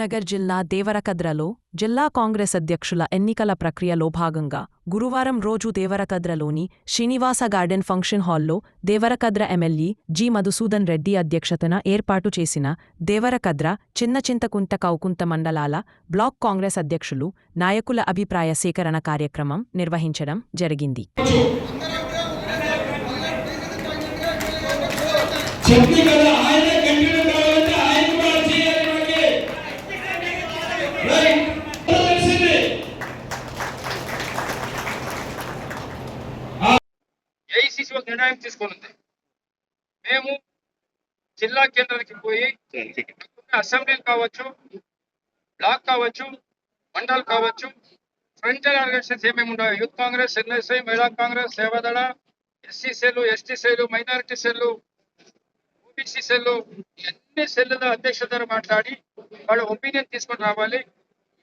కరీంనగర్ జిల్లా దేవరకద్రలో జిల్లా కాంగ్రెస్ అధ్యక్షుల ఎన్నికల ప్రక్రియలో భాగంగా గురువారం రోజు దేవరకద్రలోని శ్రీనివాస గార్డెన్ ఫంక్షన్ హాల్లో దేవరకద్ర ఎమ్మెల్యే జి. మధుసూదన్ రెడ్డి అధ్యక్షతన ఏర్పాటు చేసిన దేవరకద్ర చిన్న చింతకుంట మండలాల బ్లాక్ కాంగ్రెస్ అధ్యక్షులు నాయకుల అభిప్రాయ సేకరణ కార్యక్రమం నిర్వహించడం జరిగింది. చెప్పి కదా ఆయన నిర్ణయం తీసుకొని ఉంది. మేము జిల్లా కేంద్రానికి పోయి అసెంబ్లీలు కావచ్చు బ్లాక్ కావచ్చు మండల్ కావచ్చు ఫ్రంటల్ ఆర్గనైజేషన్స్ ఏమేమి ఉన్నాయో యూత్ కాంగ్రెస్ ఎన్ఎస్ఐ మహిళా Congress Sevadal SC cell ST cell minority cell OBC cell అన్ని సెల్లుల అధ్యక్షతను మాట్లాడి వాళ్ళ ఒపీనియన్ తీసుకొని రావాలి.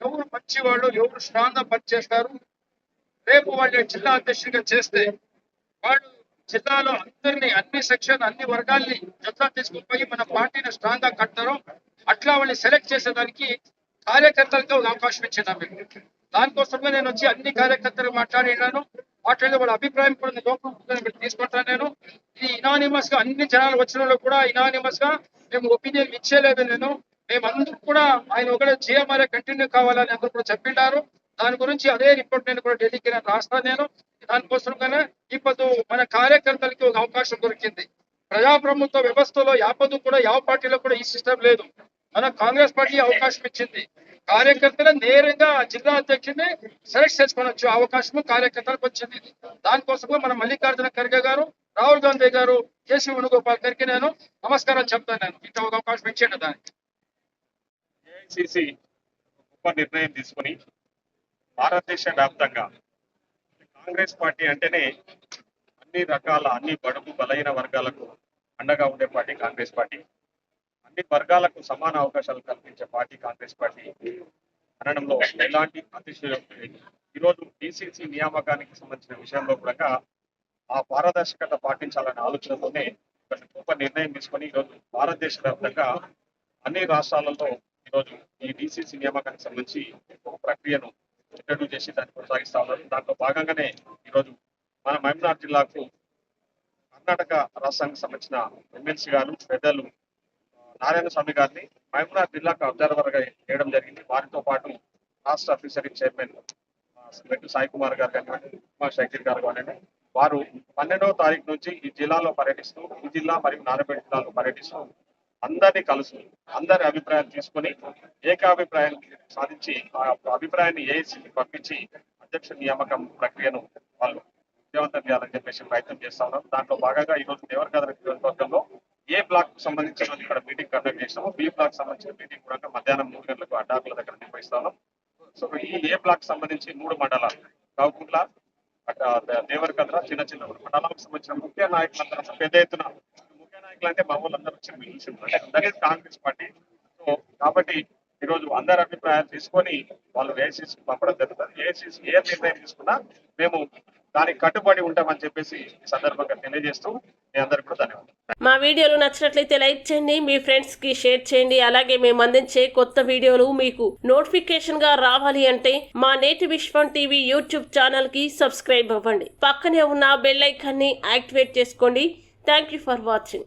ఎవరు మంచి వాళ్ళు ఎవరు స్ట్రాంగ్గా పనిచేస్తారు రేపు వాళ్ళు జిల్లా అధ్యక్షుడిగా చేస్తే వాళ్ళు జిల్లాలో అందరినీ అన్ని సెక్షన్ అన్ని వర్గాల్ని ఎట్లా తీసుకుపోయి మన పార్టీని స్ట్రాంగ్గా కట్టారో అట్లా వాళ్ళని సెలెక్ట్ చేసేదానికి కార్యకర్తలకు ఒక అవకాశం ఇచ్చేదాం మీకు దానికోసమే నేను వచ్చి అన్ని కార్యకర్తలు మాట్లాడినాను. మాట్లాడే వాళ్ళ అభిప్రాయం కూడా లోపల తీసుకుంటాను నేను. ఇది ఇనానిమస్గా అన్ని జనాలు వచ్చిన వాళ్ళు కూడా ఇనానిమస్గా మేము ఒపీనియన్ ఇచ్చేలేదు నేను. మేమందరూ కూడా ఆయన ఒకటే జిఎంఆర్ఏ కంటిన్యూ కావాలని అందరూ కూడా చెప్పిండారు. దాని గురించి అదే రిపోర్ట్ నేను కూడా ఢిల్లీకి రాస్తాను నేను. దానికోసంగానే ఇప్పుడు మన కార్యకర్తలకి ఒక అవకాశం దొరికింది. ప్రజాప్రభుత్వ వ్యవస్థలో యాపదు కూడా యావ పార్టీలో కూడా ఈ సిస్టమ్ లేదు. మన కాంగ్రెస్ పార్టీ అవకాశం ఇచ్చింది. కార్యకర్తలు నేరుగా జిల్లా అధ్యక్షుడిని సెలెక్ట్ చేసుకోవచ్చు. అవకాశము అవకాశం కార్యకర్తలకు వచ్చింది. దానికోసం మన మల్లికార్జున ఖర్గే గారు రాహుల్ గాంధీ గారు కేసీ వేణుగోపాల్ గారికి నేను నమస్కారం చెప్తాను నేను. ఇంత ఒక అవకాశం ఇచ్చాను దానికి. ఏఐసిసి గొప్ప నిర్ణయం తీసుకుని భారతదేశ వ్యాప్తంగా కాంగ్రెస్ పార్టీ అంటేనే అన్ని రకాల అన్ని బడుగు బలైన వర్గాలకు అండగా ఉండే పార్టీ కాంగ్రెస్ పార్టీ. అన్ని వర్గాలకు సమాన అవకాశాలు కల్పించే పార్టీ కాంగ్రెస్ పార్టీ. అనడంలో ఎలాంటి అతిశయోక్తి లేదు. ఈరోజు డిసిసి నియామకానికి సంబంధించిన విషయంలో కూడా ఆ పారదర్శకత పాటించాలనే ఆలోచనతోనే గొప్ప నిర్ణయం తీసుకొని ఈరోజు భారతదేశ వ్యాప్తంగా అన్ని రాష్ట్రాలలో ఈరోజు ఈ డిసిసి నియామకానికి సంబంధించి ఒక ప్రక్రియను ఇంట్రడ్యూస్ చేసి దాన్ని కొనసాగిస్తా ఉన్నారు. దాంట్లో భాగంగానే ఈరోజు మన మహబూబ్నగర్ జిల్లాకు కర్ణాటక రాష్ట్రానికి సంబంధించిన ఎమ్మెల్సీ గారు పెద్దలు నారాయణ స్వామి గారిని మహబూబ్నగర్ జిల్లాకు అబ్జర్వర్గా చేయడం జరిగింది. వారితో పాటు రాష్ట్ర officer chairman cement Sai Kumar గారు కానివ్వండి ఉమా గారు కానివ్వండి వారు పన్నెండవ తారీఖు నుంచి ఈ జిల్లాలో పర్యటిస్తూ ఈ జిల్లా మరియు నారాయణపేట జిల్లాలో పర్యటిస్తూ అందరినీ కలుసు అందరి అభిప్రాయాలు తీసుకొని ఏకాభిప్రాయం సాధించి ఆ అభిప్రాయాన్ని ఏఐసీకి పంపించి అధ్యక్ష నియామకం ప్రక్రియను వాళ్ళు విజయవంతం చేయాలని చెప్పేసి ప్రయత్నం చేస్తా ఉన్నారు దాంట్లో భాగంగా ఈ రోజు నియోజకవర్గంలో ఏ బ్లాక్కు సంబంధించిన ఇక్కడ మీటింగ్ కండక్ట్ చేసినాము బి బ్లాక్ సంబంధించిన మీటింగ్ కూడా మధ్యాహ్నం మూడు గంటలకు అడ్డాకుల దగ్గర నిర్వహిస్తా ఉన్నాం. సో ఈ ఏ బ్లాక్ సంబంధించి మూడు మండలాలు కాకుండా అక్కడ దేవరకద్ర చిన్న చిన్న మండలాలకు సంబంధించిన ముఖ్య నాయకులందరూ పెద్ద ఎత్తున ఎట్లా అంటే మా వాళ్ళందరూ వచ్చి పిలిచిండ్రు కాంగ్రెస్ పార్టీ. సో కాబట్టి ఈరోజు అందరి అభిప్రాయాలు తీసుకొని వాళ్ళు ఏసీసీ పంపడం జరుగుతుంది. ఏసీసీ ఏ నిర్ణయం తీసుకున్నా మేము దానికి కట్టుబడి ఉంటామని చెప్పేసి ఈ సందర్భంగా తెలియజేస్తూ మీ అందరికీ కూడా ధన్యవాదాలు. మా వీడియోలు నచ్చినట్లయితే లైక్ చేయండి మీ ఫ్రెండ్స్కి షేర్ చేయండి అలాగే మేము అందించే కొత్త వీడియోలు మీకు నోటిఫికేషన్గా రావాలి అంటే మా నేటి విశ్వం టీవీ యూట్యూబ్ ఛానల్కి సబ్స్క్రైబ్ అవ్వండి. పక్కనే ఉన్న బెల్ ఐకాన్ని యాక్టివేట్ చేసుకోండి. Thank you for watching